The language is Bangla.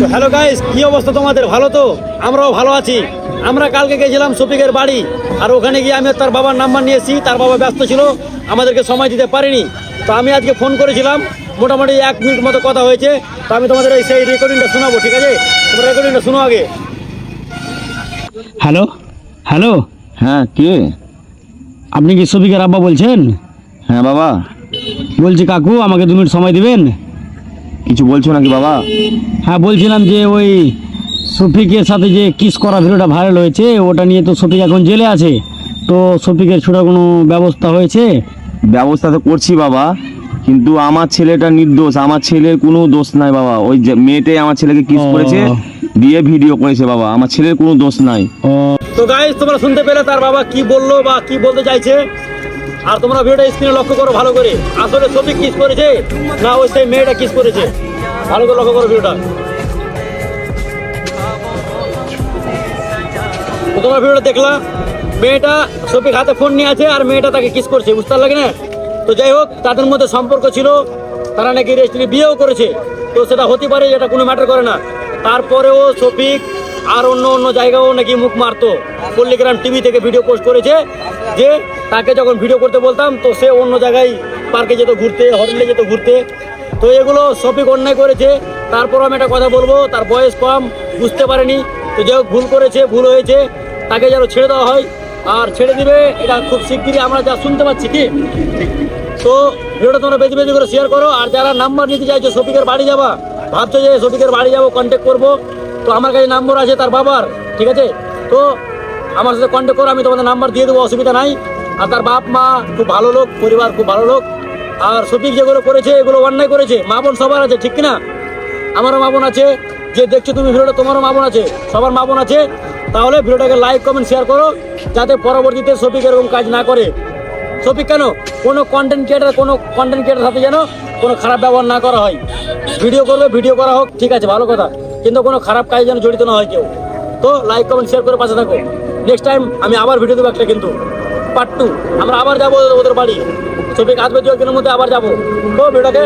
তো হ্যালো গাইস কি অবস্থা তোমাদের? ভালো তো? আমরাও ভালো আছি। আমরা কালকে গেছিলাম শফিকের বাড়ি আর ওখানে গিয়ে আমি তার বাবার নাম্বার নিয়েছি তার বাবা ব্যস্ত ছিল আমাদেরকে সময় দিতে পারেনি। তো আমি আজকে ফোন করেছিলাম মোটামুটি এক মিনিট মতো কথা হয়েছে। তো আমি তোমাদের এই সেই রেকর্ডিংটা শোনাবো ঠিক আছে? তোমরা রেকর্ডিংটা শোনো আগে। হ্যালো হ্যালো হ্যাঁ কে? আপনি কি শফিকের আব্বা বলছেন? হ্যাঁ বাবা। বলছি কাকু আমাকে দু মিনিট সময় দিবেন? কিছু বলছো নাকি বাবা? হ্যাঁ বলছিলাম যে ওই শফিকের সাথে যে কিস করা ভিডিওটা ভাইরাল হয়েছে ওটা নিয়ে তো সফিক এখন জেলে আছে। তো সফিকের ছোটার কোনো ব্যবস্থা হয়েছে? ব্যবস্থা তো করছি বাবা কিন্তু আমার ছেলেটা নির্দোষ আমার ছেলের কোনো দোষ নাই বাবা। ওই যে মেয়েটাই আমার ছেলেকে কিস করেছে দিয়ে ভিডিও করেছে বাবা। আমার ছেলের কোনো দোষ নাই। তো গাইস তোমরা শুনতে পেলে তার বাবা কি বলল বা কি বলতে চাইছে? আর তোমরা ভিডিওটা স্ক্রিনে লক্ষ্য করো, ভালো করে। আসলে শফিক কিস করেছে, না ওই সেই মেয়েটা কিস করেছে? ভালো করে লক্ষ্য করো ভিডিওটা। তোমরা ভিডিওটা দেখলা, মেয়েটা সফিক হাতে ফোন নিয়ে আছে আর মেয়েটা তাকে কিস করছে, বুঝতে লাগে না তো যাই হোক, তাদের মধ্যে সম্পর্ক ছিল, তারা নাকি রেজিস্ট্রি বিয়েও করেছে। তো সেটা হতে পারে, এটা কোনো ম্যাটার করে না। তারপরেও শফিক আর অন্য অন্য জায়গাও নাকি মুখ মারতো। পল্লিগ্রাম টিভি থেকে ভিডিও পোস্ট করেছে যে তাকে যখন ভিডিও করতে বলতাম, তো সে অন্য জায়গায় পার্কে যেত ঘুরতে হোটেলে যেত ঘুরতে। তো এগুলো শফিক অন্যায় করেছে। তারপর আমি একটা কথা বলব, তার বয়স কম, বুঝতে পারেনি। তো যাই ভুল করেছে, ভুল হয়েছে। তাকে যেন ছেড়ে দেওয়া হয়। আর ছেড়ে দিবে, এটা খুব শিগগিরই আমরা যা শুনতে পাচ্ছি, কি? তো ভিডিওটা তোমরা বেশি বেশি করে শেয়ার করো। আর যারা নাম্বার নিতে চাইছো শফিকের বাড়ি যাবা, ভাবছ যে শফিকের বাড়ি যাব কন্ট্যাক্ট করব। তো আমার কাছে নাম্বার আছে তার বাবার, ঠিক আছে? তো আমার সাথে কন্ট্যাক্ট করো, আমি তোমাদের নাম্বার দিয়ে দেবো, অসুবিধা নাই। আর তার বাপ মা খুব ভালো লোক, পরিবার খুব ভালো লোক। আর শফিক যেগুলো করেছে, এগুলো অন্যায় করেছে। মা বোন সবার আছে, ঠিক কিনা? আমারও মা বোন আছে। যে দেখছ তুমি ভিডিওটা, তোমারও মা বোন আছে। সবার মা বোন আছে। তাহলে ভিডিওটাকে লাইক কমেন্ট শেয়ার করো, যাতে পরবর্তীতে শফিক এরকম কাজ না করে। শফিক কেন? কোনো কন্টেন্ট ক্রিয়েটার কোনো কন্টেন্ট ক্রিয়েটার সাথে যেন কোনো খারাপ ব্যবহার না করা হয়। ভিডিও করবে, ভিডিও করা হোক। ঠিক আছে, ভালো কথা। কিন্তু কোনো খারাপ কাজে যেন জড়িত না হয় কেউ। তো লাইক কমেন্ট শেয়ার করে পাশে থাকো। নেক্সট টাইম আমি আবার ভিডিও দেবো একটা কিন্তু। পার্ট টু আমরা আবার যাব ওদের বাড়ি। ছবি কাজ একদিনের মধ্যে আবার যাব। তো ভিডিওকে